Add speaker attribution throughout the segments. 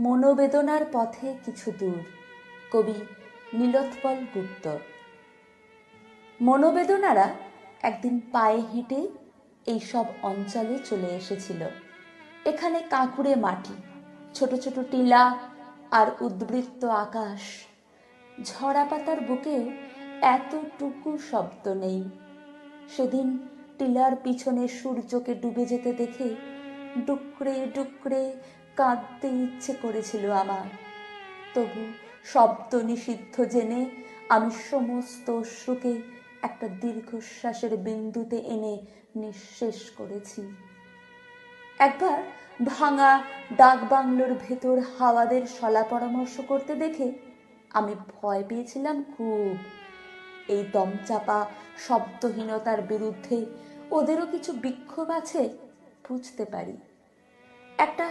Speaker 1: মনোবেদনার পথে কিছু দূর। কবি নীলোৎপল গুপ্ত। মনোবেদনারা একদিন পায়ে হেঁটে এই সব অঞ্চলে চলে এসেছিল। এখানে কাঁকুড়ে মাটি, ছোট ছোট টিলা আর উদ্বৃত্ত আকাশ। ঝরা পাতার বুকেও এতটুকু শব্দ নেই। সেদিন টিলার পিছনে সূর্যকে ডুবে যেতে দেখে ডুকরে ডুকরে কাঁদতে ইচ্ছে করেছিল আমার। তবু শব্দ নিষিদ্ধ জেনে আমি সমস্ত অশ্রুকে একটা দীর্ঘশ্বাসের বিন্দুতে এনে নিঃশেষ করেছি। একবার ভাঙা ডাক বাংলোর ভেতর হাওয়াদের সলা পরামর্শ করতে দেখে আমি ভয় পেয়েছিলাম খুব। এই দমচাপা শব্দহীনতার বিরুদ্ধে ওদেরও কিছু বিক্ষোভ আছে, বুঝতে পারি। একটা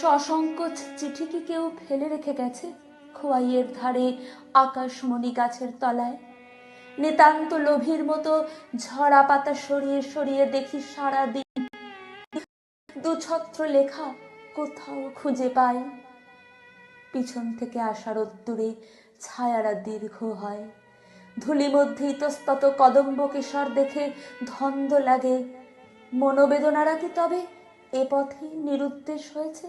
Speaker 1: সসংকোচ চিঠি কি কেউ ফেলে রেখে গেছে খোয়াইয়ের ধারে আকাশমণি গাছের তলায়? নিতান্ত লোভীর মতো ঝরা পাতা সরিয়ে সরিয়ে দেখি সারা দিন দুছত্র লেখা কোথাও খুঁজে পাই। পিছন থেকে আসা রোদ্দুরে ছায়ারা দীর্ঘ হয়। ধুলি মধ্যে ইতস্তত কদম্ব কেশর দেখে ধন্দ লাগে। মনোবেদনারা কি তবে এ পথে নিরুদ্দেশ হয়েছে?